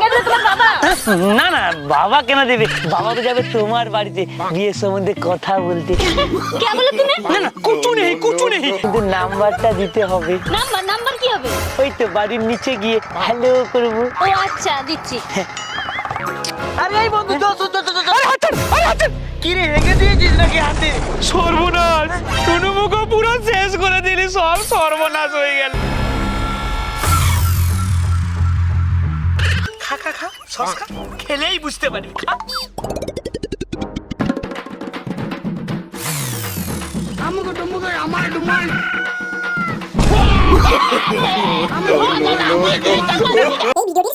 কেটে তোমার বাবা? না না বাবা কেন দেবে? বাবা তো যাবে তোমার বাড়িতে। বিয়ের সম্বন্ধে কথা বলতে। কে বলে তুমি? না না কুচু নেই কুচু নেই। কিন্তু নাম্বারটা দিতে হবে। নাম্বার নাম্বার কি হবে? ওই তো বাড়ির নিচে গিয়ে হ্যালো করব। ও আচ্ছা দিচ্ছি। আরে এই বন্ধু দোষ দোষ দোষ আরে আরে কি রে রেখে দিয়েছিস নাকি হাতে? সর্বনাশ। টুনুমুখো পুরো শেষ করে দিলি সব সর্বনাশ হয়ে গেল। খা খা খা সস খা। খেলেই বুঝতে পারি খা। আমার ভিডিওটির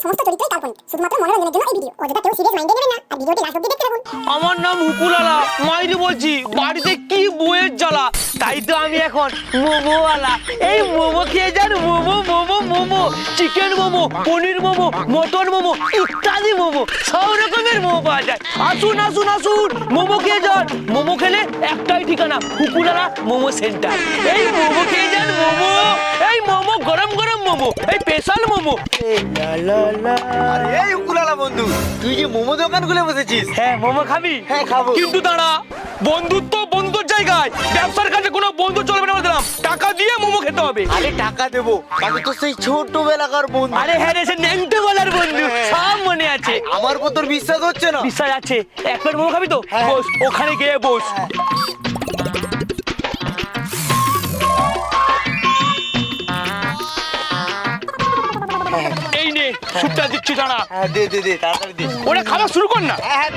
সমস্ত চরিত্রই কাল্পনিক। শুধুমাত্র মনোরঞ্জনের জন্য এই ভিডিও অযথা কেউ সিরিয়াস মাইন্ডে নেবেন না আর ভিডিওটি লাস্ট অব্দি দেখতে থাকুন। আমার নাম হুকুলালা মাইরি বলছি বাড়িতে কি বইয়ের জ্বালা? তাই তো আমি এখন মোমোওয়ালা। এই মোমো খেয়ে যান মোমো মোমো মোমো। চিকেন মোমো পনির মোমো মটন মোমো ইত্যাদি মোমো সব রকমের মোমো পাওয়া যায়। আসুন আসুন আসুন মোমো খেয়ে যান। মোমো খেলে একটাই ঠিকানা হুকুলালা মোমো সেন্টার। এই মোমো খেয়ে যান মোমো। এই মোমো গরম গরম মোমো। এই স্পেশাল মোমো। লা লা। আরে এই উকুলালা বন্ধু তুই যে মোমো দোকান খুলে বসেছিস? হ্যাঁ মোমো খাবি। হ্যাঁ, খাব। কিন্তু দাঁড়া বন্ধুত্ব বন্ধুর জায়গায় ব্যবসার কাছে কোনো বন্ধু চলবে না বললাম টাকা দিয়ে মোমো খেতে হবে। আরে টাকা দেবো আমি তো সেই ছোটবেলাকার বন্ধু। আরে হ্যাঁ রে সে নেংটে বলার বন্ধু হ্যাঁ। সব মনে আছে। আমার উপর তোর বিশ্বাস হচ্ছে না? বিশ্বাস আছে। এক প্লেট মোমো খাবি তো? হ্যাঁ। বস ওখানে গিয়ে বস। নে স্যুপটা দিচ্ছি দাঁড়া। হ্যাঁ দে দে দে তাড়াতাড়ি দে। ওরা খাওয়া শুরু কর না। হ্যাঁ হ্যাঁ।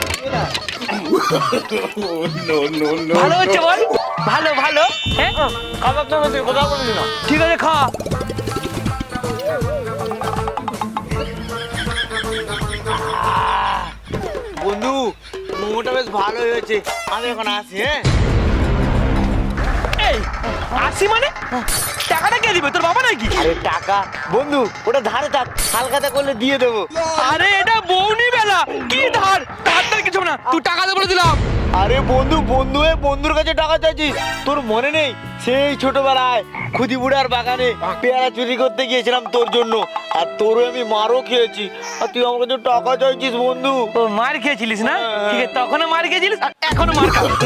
ভালো হচ্ছে বল? ভালো ভালো। হ্যাঁ? খাবার তো বেশি কথা বলবি না। ঠিক আছে খা। বন্ধু মোমোটা বেশ ভালো হয়েছে। আমি এখন আসি হ্যাঁ? এই আসি মানে? টাকাটা কে দিবে? তোর বাবা নাকি? আরে টাকা। বন্ধু ওটা ধারে থাক। হালকাতা করলে দিয়ে দেবো। আরে এটা বৌনি বেলা কি ধার? ধার ধার কিছু না। তুই টাকা দে বলে দিলাম। আরে বন্ধু বন্ধু হয়ে বন্ধুর কাছে টাকা চাইছিস। তোর মনে নেই? সেই ছোটবেলায় খুদিবুড়ার বাগানে পেয়ারা চুরি করতে গিয়েছিলাম তোর জন্য। আর তোরও আমি মারও খেয়েছি। আর তুই আমার কাছে টাকা চাইছিস বন্ধু। ও মার খেয়েছিলিস না? ঠিক আছে তখনও মার খেয়েছিলিস আর এখনও মার বলছি।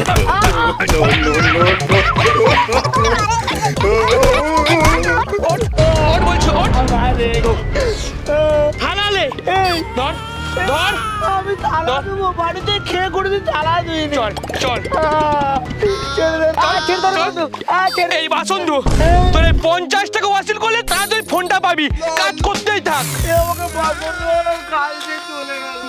থানালে এই। ধর। ধর। আমি তালা দেবো বাড়িতে খেয়ে করে দিই তালা দিই চল চল। ছেড়ে দে আহ, ছেড়ে দে বন্ধু। আহ, ছেড়ে দে। এই বাসন ধু। তোর এই পঞ্চাশ টাকা ওয়াসিল করলে তাড়াতাড়ি ফোনটা পাবি। কাজ করতেই থাক। আমাকে বাসন ধোয়ানো দিয়ে চলে গেল।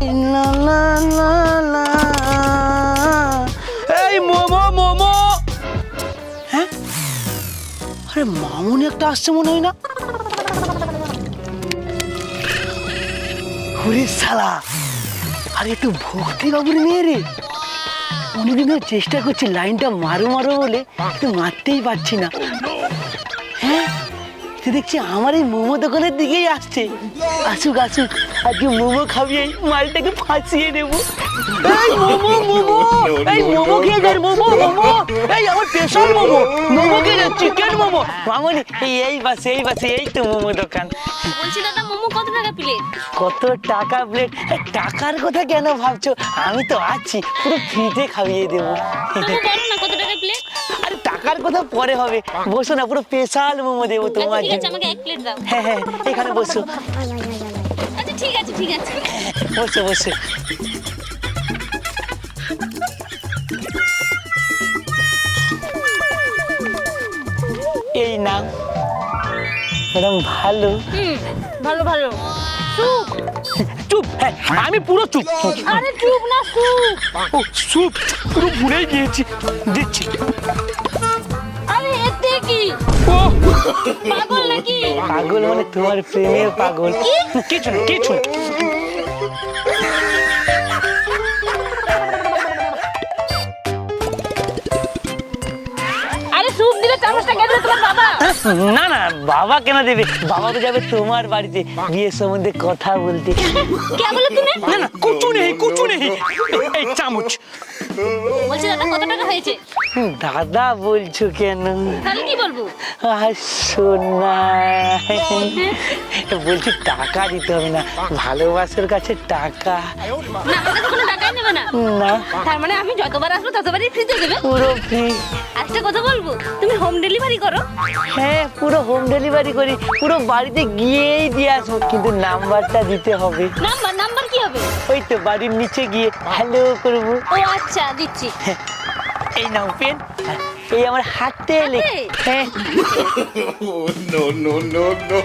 এই আরে মামুনি একটা আসছে মনে হয় না? ওরে শালা, আরে একটু ভক্তি বাবুর মেয়ে রে। অনেকদিন ধরে চেষ্টা করছি লাইনটা মারো মারো বলে, কিন্তু মারতেই পারছি না। হ্যাঁ তুই দেখছি আমার এই মোমো দোকানের দিকেই আসছে। আসুক আসুক, আজকে মোমো খাবিয়ে মালটাকে ফাঁসিয়ে নেব এই মোমো মোমো এই মোমো খেয়ে যান মোমো মোমো। এই আমার স্পেশাল মোমো মোমো খেয়ে যান চিকেন মোমো। মামনি এই এই বাসে এই বাসে এই তো মোমো দোকান। বলছি দাদা মোমো কত টাকা প্লেট কত টাকা প্লেট টাকার কথা কেন ভাবছ? আমি তো আছি পুরো ফ্রিতে খাইয়ে দেবো। তবু বলো না কত টাকা প্লেট আরে টাকার কথা পরে হবে। বসো না পুরো স্পেশাল মোমো দেবো আচ্ছা তোমার ঠিক আছে আমাকে এক প্লেট দাও। হ্যাঁ হ্যাঁ এখানে বসো। আচ্ছা ঠিক আছে ঠিক আছে। বসো বসো। এই নাম ম্যাডাম ভালো। হুম ভালো ভালো। স্যুপ চুপ হ্যাঁ আমি পুরো চুপ। আরে চুপ না স্যুপ ও চুপ। পুরো ভুলেই গিয়েছি। দিচ্ছি। আরে এতে কি? ও। পাগল নাকি? পাগল মানে তোমার প্রেমের পাগল। কিছু না কিছু না। না না বাবা কেন দেবে? বাবা তো যাবে তোমার বাড়িতে। বিয়ের সম্বন্ধে কথা বলতে। কে বলে তুমি? না না কুচু নেই কুচু নেই। এই চামচ। বলছি দাদা কত টাকা হয়েছে? দাদা বলছো কেন? তাহলে কি বলব? আর সোনা বলছি টাকা দিতে হবে না ভালোবাসার কাছে টাকা। না আমাকে কোনো টাকাই নেবে না। না। তার মানে আমি যতবার আসব ততবারই ফ্রিতে দেবে। পুরো ফ্রি আরেকটা কথা বলব? তুমি হোম ডেলিভারি করো। হ্যাঁ পুরো হোম ডেলিভারি করি। পুরো বাড়িতে গিয়েই দিয়ে আসব কিন্তু নাম্বারটা দিতে হবে। নাম্বার নাম্বার কি হবে? ওই তো বাড়ির নিচে গিয়ে হ্যালো করব। ও আচ্ছা দিচ্ছি। এই নাও পেন। এই আমার হাতে হ্যাঁ। no, no, no, no.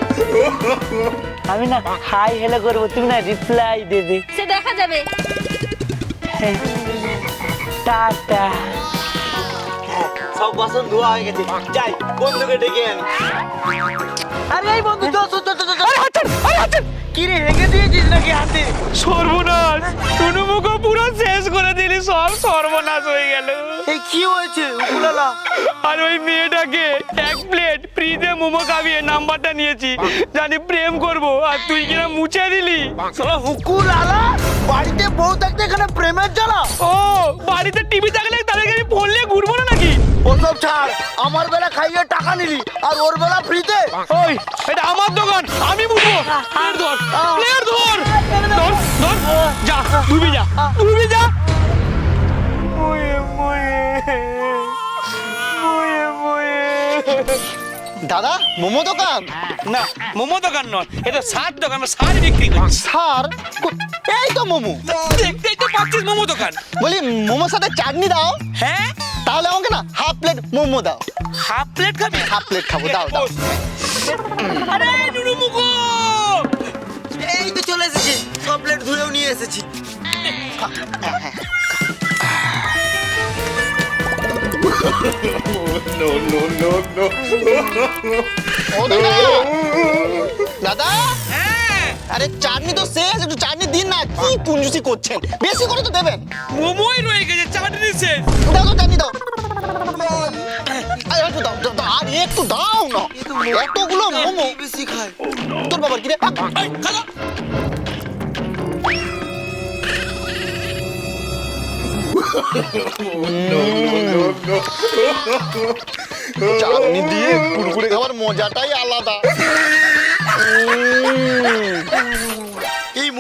আমি না হাই হেলো করব তুমি না রিপ্লাই দেবে। সে দেখা যাবে। হ্যাঁ। টাটা। সব বাসন ধোয়া হয়ে গেছে। যাই বন্ধুকে ডেকে আনি। আরে এই বন্ধু চল চল চল চল চল কি রে রেখে দিয়েছিস নাকি হাতে? সর্বনাশ পুরো শেষ করে দিলি সব সর্বনাশ হয়ে গেল। এই কি হয়েছে উকুলালা? আর ওই মেয়েটাকে এক প্লেট ফ্রিতে মোমো খাবিয়ে নাম্বারটা নিয়েছি। জানি প্রেম করব আর তুই কিনা মুছে দিলি। সালা হুকুলালা বাড়িতে বউ থাকতে এখানে প্রেমের জ্বালা? ও বাড়িতে টিভি থাকলে তাদেরকে আমি ফোন নিয়ে ঘুরবো না ওসব ছাড় আমার বেলা খাইয়ে টাকা নিলি আর ওর বেলা ফ্রিতে? ওই এটা আমার দোকান আমি বুঝব। প্লেয়ার ধর প্লেয়ার ধর ধর ধর যা ডুবি যা ডুবি যা। মুয়ে মুয়ে মুয়ে মুয়ে। দাদা মোমো দোকান? না মোমো দোকান নয় এটা সার দোকান সার বিক্রি করি সার? কো- এই তো মোমো। দেখতেই তো পাচ্ছিস মোমো দোকান। বলি মোমোর সাথে চাটনি দাও। হ্যাঁ? তাহলে আমাকে না হাফ প্লেট মোমো দাও। হাফ প্লেট খাবি? হাফ প্লেট খাব দাও দাও। আরে নুনু মুখো! এই তো চলে এসেছি সব প্লেট ধুয়েও নিয়ে এসেছি। No, no, no, no. ও দাদা! দাদা! হ্যাঁ। আরে চাটনি তো শেষ একটু দিন না কি পুঞ্জুসি করছেন? বেশি করে তো দেবেন। মোমোই রয়ে গেছে চাটনি শেষ দাও তো চাটনি দাও। একটু দাও দাও, দাও, আর একটু দাও না। এতগুলো মোমো। বেশি খায় তোর বাবার কি রে? খালা। চাটনি দিয়ে কুরকুরে খাবার মজাটাই আলাদা।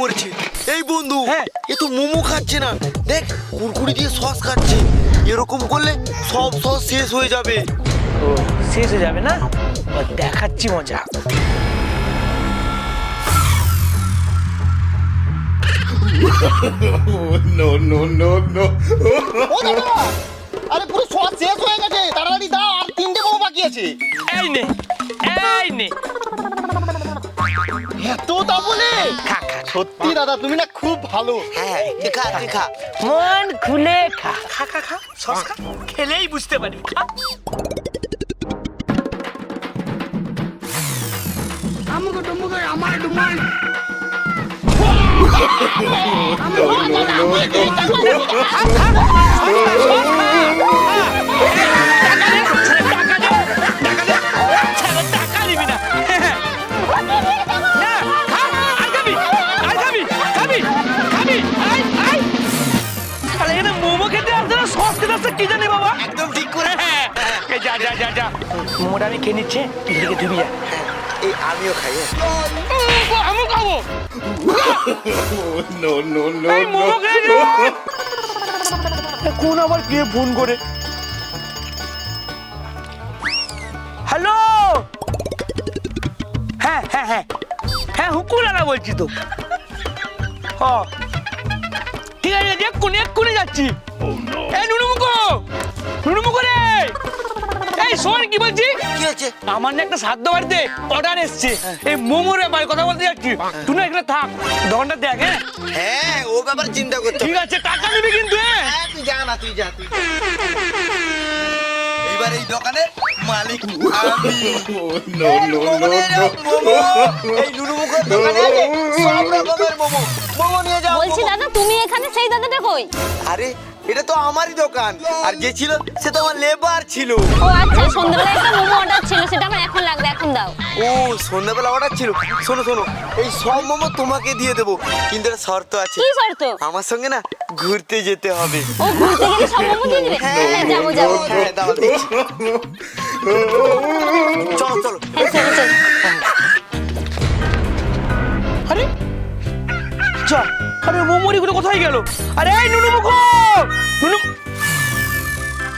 মরছে। এই বন্ধু হ্যাঁ। এ তো মোমো খাচ্ছে না। দেখ কুরকুরি দিয়ে সস খাচ্ছে। এরকম করলে সব সস শেষ হয়ে যাবে। ও শেষ হয়ে যাবে না? দেখাচ্ছি মজা। No, no, no, no. আরে পুরো সব শেষ হয়ে গেছে। তাড়াতাড়ি দাও আর তিনটে মোমো বাকি আছে। এই নে এই নে। এত তা বলে সত্যি। দাদা তুমি না খুব ভালো। হ্যাঁ খা খা। মন খুলে খা। খা খা খা সস খা। খেলেই বুঝতে খা। টাকা আসছে না সস খেতে আসছে কি জানি বাবা? একদম ঠিক করে হ্যাঁ। যা যা যা যা। মোমোটা আমি খেয়ে নিচ্ছে এদিকে ধুবি যা এই আমিও খাই। আমি খাব। No, no, no, এই মোমো no. কোন আবার কে ফোন করে? হ্যালো? হ্যাঁ হ্যাঁ হ্যাঁ। হ্যাঁ হুকুলালা বলছি তো। হ। আছে এক্ষুনি এক্ষুনি যাচ্ছি। এই নুনুমুখো নুনুমুখো রে। এই শোন কি বলছি? কি আছে আমার না একটা সাধ্য বাড়িতে অর্ডার এসছে। এই মোমোর ব্যাপারে কথা বলতে যাচ্ছি। তুই না এখানে থাক দোকানটা দেখ হ্যাঁ? হ্যাঁ ও ব্যাপারে চিন্তা করতে ঠিক আছে টাকা নিবি কিন্তু হ্যাঁ? হ্যাঁ তুই যা না তুই যা তুই যা। এই দোকানের মালিক আমি। No, no, no, no. Momo এই নুনু মুখের দোকানে আছে সব রকমের মোমো। মোমো নিয়ে যাও বলছি। দাদা তুমি এখানে সেই দাদাটা কই? আরে এটা তো আমারই দোকান। আর যে ছিল সে তো আমার লেবার ছিল। ও আচ্ছা সন্ধ্যাবেলা একটা মোমো অর্ডার ছিল সেটা আমার এখন লাগবে এখন দাও। ও সন্ধ্যাবেলা অর্ডার ছিল। শোনো শোনো এই সব মোমো তোমাকে দিয়ে দেবো কিন্তু একটা শর্ত আছে। কি শর্ত? আমার সঙ্গে না ঘুরতে যেতে হবে। ও ঘুরতে গেলে সব মোমো দিয়ে দিবে? হ্যাঁ যাব যাব। হ্যাঁ দাও দিচ্ছি। চলো চলো। হ্যাঁ চলো চলো। আরে যা আরে মোমোরিগুলো কোথায় গেল? আরে এই নুনু মুখো! নুনু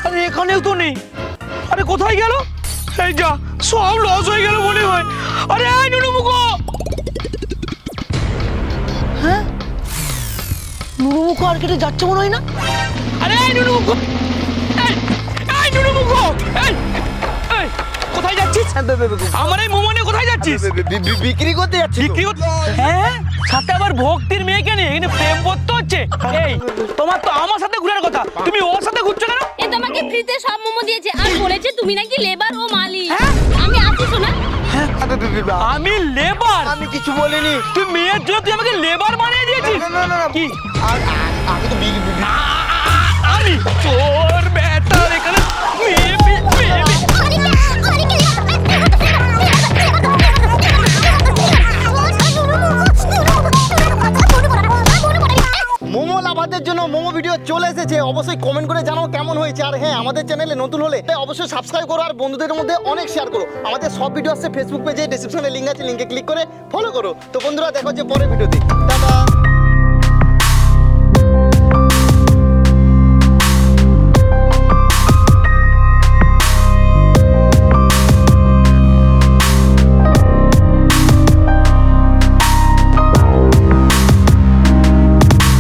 আরে এখানেও তো নেই। আরে কোথায় গেল? এই যা সব লস হয়ে গেল মনে হয়। আরে এই নুনু মুখো! নুরু মুখ আর কেটে যাচ্ছে মনে হয় না? আরে এই নুনু মুখো! এই এই নুনু মুখো! এই কোথায় যাচ্ছিস? আমার এই মোমো নিয়ে কোথায় যাচ্ছিস? বিক্রি করতে যাচ্ছি বিক্রি করতে হ্যাঁ? সাথে আবার ভক্তির মেয়েকে নিয়ে এখানে প্রেম করতে হচ্ছে। এই তোমার তো আমার সাথে ঘুরার কথা। তুমি ওর সাথে ঘুরছো কেন? এ তোমাকে ফ্রিতে সব মোমো দিয়েছে। আর বলেছে তুমি নাকি লেবার ও মালিক। আমি আছি শোনা। বি- আমি লেবার আমি কিছু বলিনি। তুই মেয়ের জন্য তুই আমাকে লেবার বানিয়ে দিয়েছিস? না, না, না, না। কি? আমি তো আমি তোর ভিডিও চলে এসেছে, অবশ্যই কমেন্ট করে জানাও কেমন হয়েছে। আর হ্যাঁ আমাদের চ্যানেলে নতুন হলে অবশ্যই সাবস্ক্রাইব করো আর বন্ধুদের মধ্যে অনেক শেয়ার করো। আমাদের সব ভিডিও আসছে ফেসবুক পেজে ডিসক্রিপশনে লিঙ্ক আছে লিঙ্কে ক্লিক করে ফলো করো। তো বন্ধুরা, দেখো যে পরের ভিডিওতে